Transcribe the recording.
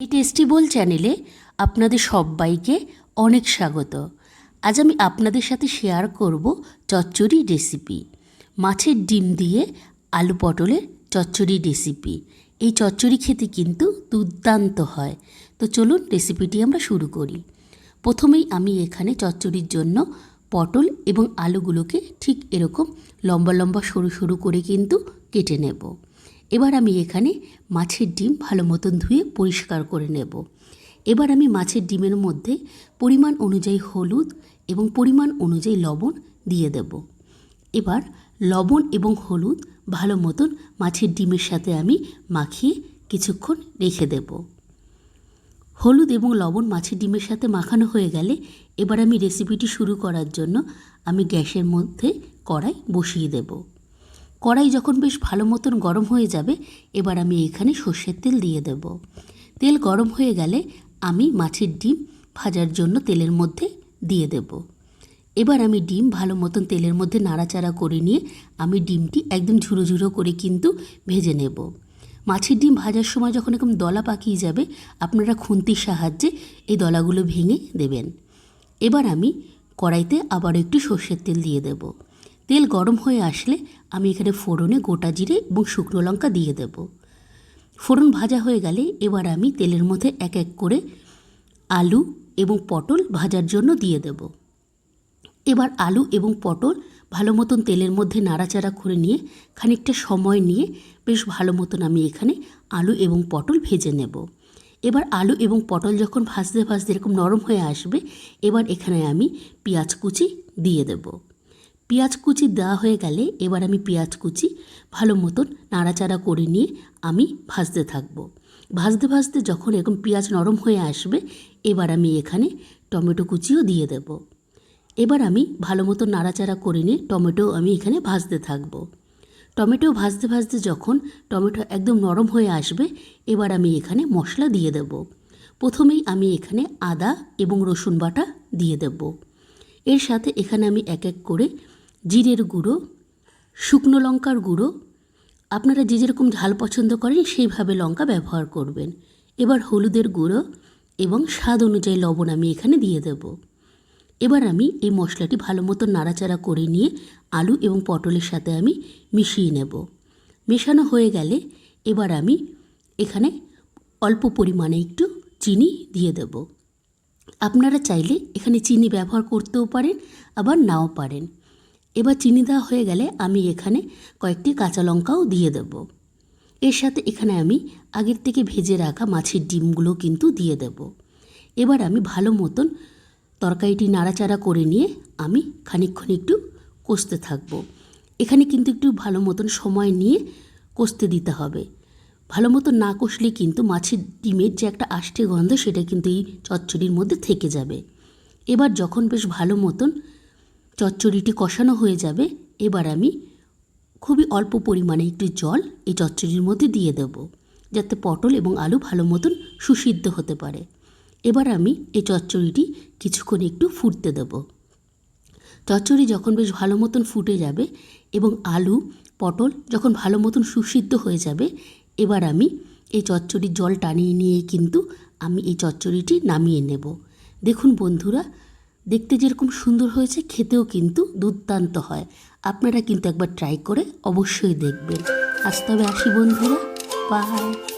এই টেস্টি বোল চ্যানেলে আপনাদের সবাইকে অনেক স্বাগত। আজ আমি আপনাদের সাথে শেয়ার করব চচ্চড়ি রেসিপি মাছের ডিম দিয়ে আলু পটলের চচ্চড়ি রেসিপি এই চচ্চড়ি খেতে কিন্তু দুর্দান্ত হয়। তো চলুন রেসিপিটি আমরা শুরু করি। প্রথমেই আমি এখানে চচ্চড়ির জন্য পটল এবং আলুগুলোকে ঠিক এরকম লম্বা লম্বা সরু সরু করে কিন্তু কেটে নেব। এবার আমি এখানে মাছের ডিম ভালো মতন ধুয়ে পরিষ্কার করে নেব। এবার আমি মাছের ডিমের মধ্যে পরিমাণ অনুযায়ী হলুদ এবং পরিমাণ অনুযায়ী লবণ দিয়ে দেব। এবার লবণ এবং হলুদ ভালো মতন মাছের ডিমের সাথে আমি মাখিয়ে কিছুক্ষণ রেখে দেব। হলুদ এবং লবণ মাছের ডিমের সাথে মাখানো হয়ে গেলে এবার আমি রেসিপিটি শুরু করার জন্য আমি গ্যাসের মধ্যে কড়াই বসিয়ে দেবো। কড়াই যখন বেশ ভালো মতন গরম হয়ে যাবে, এবার আমি এখানে সর্ষের তেল দিয়ে দেব। তেল গরম হয়ে গেলে আমি মাছের ডিম ভাজার জন্য তেলের মধ্যে দিয়ে দেব। এবার আমি ডিম ভালো মতন তেলের মধ্যে নাড়াচাড়া করে নিয়ে আমি ডিমটি একদম ঝুরো ঝুরো করে কিন্তু ভেজে নেব। মাছের ডিম ভাজার সময় যখন এরকম দলা পাকিয়ে যাবে, আপনারা খুন্তির সাহায্যে এই দলাগুলো ভেঙে দেবেন। এবার আমি কড়াইতে আবার একটু সর্ষের তেল দিয়ে দেবো। তেল গরম হয়ে আসলে আমি এখানে ফোড়নে গোটা জিরে এবং শুকনো লঙ্কা দিয়ে দেব। ফোড়ন ভাজা হয়ে গেলে এবার আমি তেলের মধ্যে এক এক করে আলু এবং পটল ভাজার জন্য দিয়ে দেব। এবার আলু এবং পটল ভালো মতন তেলের মধ্যে নাড়াচাড়া করে নিয়ে খানিকটা সময় নিয়ে বেশ ভালো মতন আমি এখানে আলু এবং পটল ভেজে নেব। এবার আলু এবং পটল যখন ভাজতে ভাজতে এরকম নরম হয়ে আসবে, এবার এখানে আমি পেঁয়াজ কুচি দিয়ে দেবো। পেঁয়াজ কুচি দেওয়া হয়ে গেলে এবার আমি পেঁয়াজ কুচি ভালো মতন নাড়াচাড়া করে নিয়ে আমি ভাজতে থাকব। ভাজতে ভাজতে যখন এরকম পেঁয়াজ নরম হয়ে আসবে, এবার আমি এখানে টমেটো কুচিও দিয়ে দেব। এবার আমি ভালো মতো নাড়াচাড়া করে নিয়ে টমেটো আমি এখানে ভাজতে থাকব। টমেটো ভাজতে ভাজতে যখন টমেটো একদম নরম হয়ে আসবে, এবার আমি এখানে মশলা দিয়ে দেব। প্রথমেই আমি এখানে আদা এবং রসুন বাটা দিয়ে দেব। এর সাথে এখানে আমি এক এক করে জিরের গুঁড়ো, শুকনো লঙ্কার গুঁড়ো। আপনারা যে যেরকম ঝাল পছন্দ করেন সেইভাবে লঙ্কা ব্যবহার করবেন। এবার হলুদের গুঁড়ো এবং স্বাদ অনুযায়ী লবণ আমি এখানে দিয়ে দেব। এবার আমি এই মশলাটি ভালো মতো নাড়াচাড়া করে নিয়ে আলু এবং পটলের সাথে আমি মিশিয়ে নেব। মেশানো হয়ে গেলে এবার আমি এখানে অল্প পরিমাণে একটু চিনি দিয়ে দেব। আপনারা চাইলে এখানে চিনি ব্যবহার করতেও পারেন, আবার নাও পারেন। এবার চিনি দেওয়া হয়ে গেলে আমি এখানে কয়েকটি কাঁচা লঙ্কাও দিয়ে দেব। এর সাথে এখানে আমি আগের থেকে ভেজে রাখা মাছের ডিমগুলো কিন্তু দিয়ে দেব। এবার আমি ভালো মতন তরকারিটি নাড়াচাড়া করে নিয়ে আমি খানিকক্ষণ একটু কষতে থাকব। এখানে কিন্তু একটু ভালো মতন সময় নিয়ে কষতে দিতে হবে। ভালো মতো না কষলে কিন্তু মাছের ডিমের যে একটা আষ্টে গন্ধ সেটা কিন্তু এই চচ্চড়ির মধ্যে থেকে যাবে। এবার যখন বেশ ভালো মতন চচ্চড়িটি কষানো হয়ে যাবে, এবার আমি খুবই অল্প পরিমাণে একটু জল এই চচ্চড়ির মধ্যে দিয়ে দেব, যাতে পটল এবং আলু ভালো মতন সুসিদ্ধ হতে পারে। এবার আমি এই চচ্চড়িটি কিছুক্ষণ একটু ফুটতে দেব। চচ্চড়ি যখন বেশ ভালো মতন ফুটে যাবে এবং আলু, পটল যখন ভালো মতন সুসিদ্ধ হয়ে যাবে, এবার আমি এই চচ্চড়ির জল টানিয়ে নিয়ে কিন্তু আমি এই চচ্চড়িটি নামিয়ে নেব। দেখুন বন্ধুরা দেখতে যেরকম সুন্দর হয়েছে, খেতেও কিন্তু দুর্দান্ত হয়। আপনারা কিন্তু একবার ট্রাই করে অবশ্যই দেখবেন। আজ তবে আসি বন্ধুরা। বাই